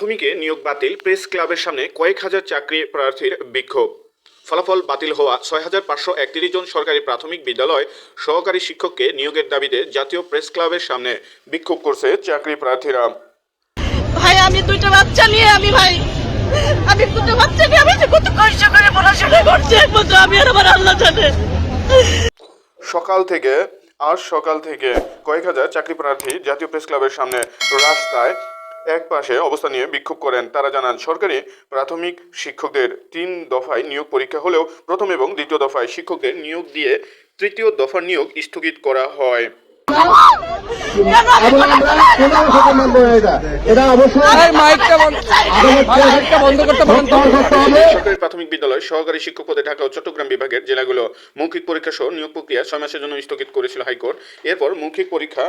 প্রাথমিকে নিয়োগ বাতিল প্রেস ক্লাবের সামনে কয়েক হাজার চাকরি প্রার্থীর বিক্ষোভ। ফলাফল বাতিল হওয়া ছয় হাজার পাঁচশো একত্রিশ জন সরকারি প্রাথমিক বিদ্যালয় সহকারী শিক্ষককে নিয়োগের দাবিতে জাতীয় প্রেস ক্লাবের সামনে বিক্ষোভ করছে চাকরি প্রার্থীরা। ভাই আমি দুইটা বাচ্চা নিয়ে আমি ভাই আমি দুটো বাচ্চা নিয়ে আমি কত কষ্ট করে পড়াশোনা করছি একমাত্র আমি আর আমার আল্লাহ জানে। সকাল থেকে আজ সকাল থেকে কয়েক হাজার চাকরি প্রার্থী জাতীয় প্রেস ক্লাবের সামনে রাস্তায় এক পাশে অবস্থান নিয়ে বিক্ষোভ করেন। তারা জানান সরকারি প্রাথমিক শিক্ষকদের তিন দফায় নিয়োগ পরীক্ষা হলেও প্রথম এবং দ্বিতীয় দফায় শিক্ষকদের নিয়োগ দিয়ে তৃতীয় দফার নিয়োগ স্থগিত করা হয়। প্রাথমিক বিদ্যালয় সহকারী শিক্ষক পদে ঢাকা ও চট্টগ্রাম বিভাগের জেলাগুলো মৌখিক পরীক্ষা সহ নিয়োগ প্রক্রিয়া ছয় মাসের জন্য স্থগিত করেছিল হাইকোর্ট। এরপর মৌখিক পরীক্ষা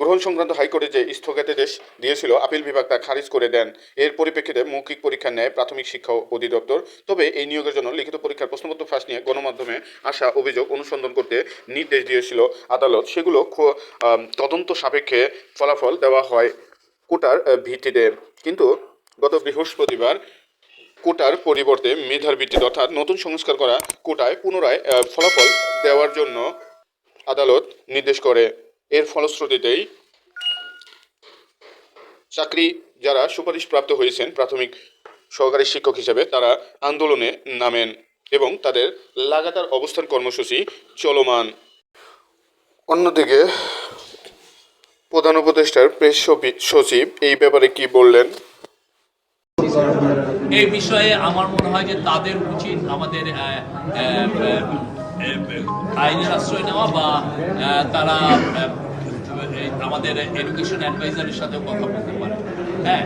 গ্রহণ সংক্রান্ত হাইকোর্টে যে স্থগিতাদেশ দিয়েছিল, আপিল বিভাগ তা খারিজ করে দেন। এর পরিপ্রেক্ষিতে মৌখিক পরীক্ষা নেয় প্রাথমিক শিক্ষা অধিদপ্তর। তবে এই নিয়োগের জন্য লিখিত পরীক্ষার প্রশ্নপত্র ফাঁস নিয়ে গণমাধ্যমে আসা অভিযোগ অনুসন্ধান করতে নির্দেশ দিয়েছিল আদালত। সেগুলো তদন্ত সাপেক্ষে ফলাফল দেওয়া হয় কোটার ভিত্তিতে। কিন্তু গত বৃহস্পতিবার কোটার পরিবর্তে মেধার ভিত্তিতে অর্থাৎ নতুন সংস্কার করা কোটায় পুনরায় ফলাফল দেওয়ার জন্য আদালত নির্দেশ করে। এর ফলশ্রুতিতেই চাকরি যারা সুপারিশপ্রাপ্ত হয়েছেন প্রাথমিক সহকারী শিক্ষক হিসেবে, তারা আন্দোলনে নামেন এবং তাদের লাগাতার অবস্থান কর্মসূচি চলমান। অন্যদিকে, প্রধান উপদেষ্টার প্রেস সচিব এই ব্যাপারে কি বললেন? এই বিষয়ে আমার মনে হয় যে তাদের উচিত আমাদের আইনের আশ্রয় নেওয়া বা তারা আমাদের এডুকেশন অ্যাডভাইজারের সাথে কথা বলতে পারে। হ্যাঁ?